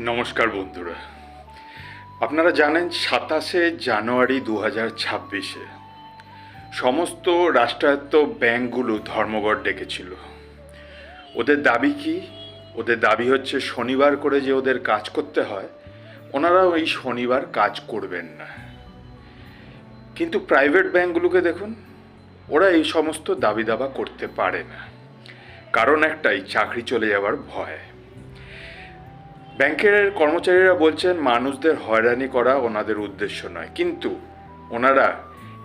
নমস্কার বন্ধুরা। আপনারা জানেন সাতাশে জানুয়ারি দু হাজার ছাব্বিশে সমস্ত রাষ্ট্রায়ত্ত ব্যাংকগুলো ধর্মঘট ডেকেছিল। ওদের দাবি কি? ওদের দাবি হচ্ছে শনিবার করে যে ওদের কাজ করতে হয়, ওনারাও এই শনিবার কাজ করবেন না। কিন্তু প্রাইভেট ব্যাংকগুলোকে দেখুন, ওরা এই সমস্ত দাবি দাবা করতে পারে না। কারণ একটাই, চাকরি চলে যাওয়ার ভয়। ব্যাংকের কর্মচারীরা বলছেন, মানুষদের হয়রানি করা ওনাদের উদ্দেশ্য নয়। কিন্তু ওনারা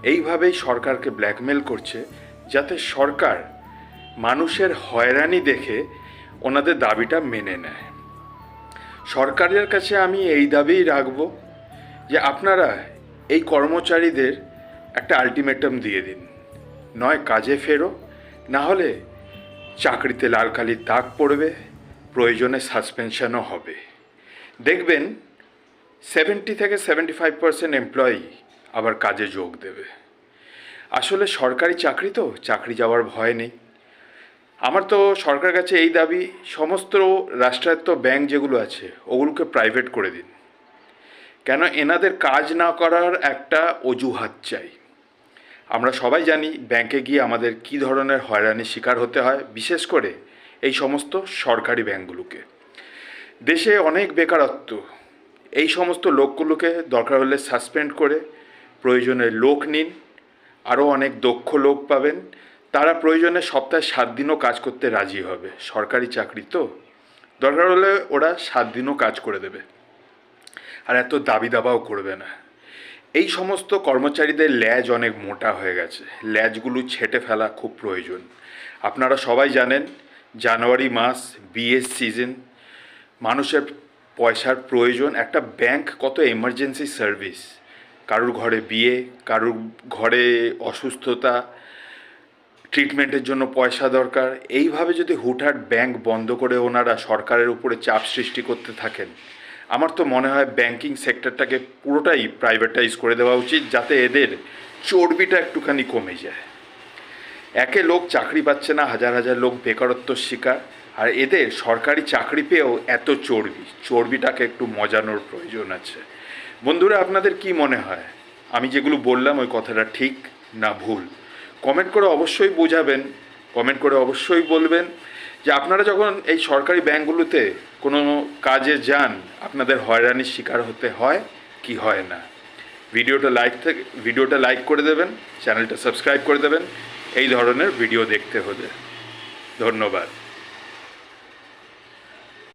এইভাবেই সরকারকে ব্ল্যাকমেল করছে যাতে সরকার মানুষের হয়রানি দেখে ওনাদের দাবিটা মেনে নেয়। সরকারের কাছে আমি এই দাবিই রাখব যে আপনারা এই কর্মচারীদের একটা আলটিমেটাম দিয়ে দিন। নয়, কাজে ফেরো, না হলে চাকরিতে লাল কালির দাগ পড়বে। প্রয়োজনে সাসপেনশনও হবে। দেখবেন সেভেন্টি থেকে সেভেন্টি ফাইভ পার্সেন্ট এমপ্লয়ি আবার কাজে যোগ দেবে। আসলে সরকারি চাকরি তো, চাকরি যাওয়ার ভয় নেই। আমার তো সরকারের কাছে এই দাবি, সমস্ত রাষ্ট্রায়ত্ত ব্যাংক যেগুলো আছে, ওগুলোকে প্রাইভেট করে দিন। কেন এনাদের কাজ না করার একটা অজুহাত চাই। আমরা সবাই জানি, ব্যাংকে গিয়ে আমাদের কী ধরনের হয়রানির শিকার হতে হয়। বিশেষ করে এই সমস্ত সরকারি ব্যাংকগুলোকে। দেশে অনেক বেকারত্ব। এই সমস্ত লোকগুলোকে দরকার হলে সাসপেন্ড করে প্রয়োজনে লোক নিন। আরও অনেক দক্ষ লোক পাবেন। তারা প্রয়োজনে সপ্তাহে সাত দিনও কাজ করতে রাজি হবে। সরকারি চাকরি তো। দরকার হলে ওরা সাত দিনও কাজ করে দেবে। আর এত দাবি দাবাও করবে না। এই সমস্ত কর্মচারীদের ল্যাজ অনেক মোটা হয়ে গেছে। ল্যাজগুলো ছেটে ফেলা খুব প্রয়োজন। আপনারা সবাই জানেন জানুয়ারি মাস বিএস সিজন মানুষের পয়সার প্রয়োজন, একটা ব্যাংক কত এমার্জেন্সি সার্ভিস কারুর ঘরে বিয়ে, কারুর ঘরে অসুস্থতা ট্রিটমেন্টের জন্য পয়সা দরকার। এইভাবে যদি হুটহাট ব্যাংক বন্ধ করে ওনারা সরকারের উপরে চাপ সৃষ্টি করতে থাকেন, আমার তো মনে হয় ব্যাংকিং সেক্টরটাকে পুরোটাই প্রাইভেটাইজ করে দেওয়া উচিত, যাতে এদের চর্বিটা একটুখানি কমে যায়। একে লোক চাকরি পাচ্ছে না, হাজার হাজার লোক বেকারত্বর শিকার, আর এদের সরকারি চাকরি পেয়েও এত চর্বি, চর্বিটাকে একটু মজানোর প্রয়োজন আছে। বন্ধুরা, আপনাদের কি মনে হয়? আমি যেগুলো বললাম, ওই কথাটা ঠিক না ভুল? কমেন্ট করে অবশ্যই বোঝাবেন, কমেন্ট করে অবশ্যই বলবেন যে আপনারা যখন এই সরকারি ব্যাংকগুলোতে কোনো কাজে যান, আপনাদের হয়রানির শিকার হতে হয় কি হয় না? ভিডিওটা লাইক থেকে, ভিডিওটা লাইক করে দেবেন, চ্যানেলটা সাবস্ক্রাইব করে দেবেন এই ধরনের ভিডিও দেখতে হলে। ধন্যবাদ।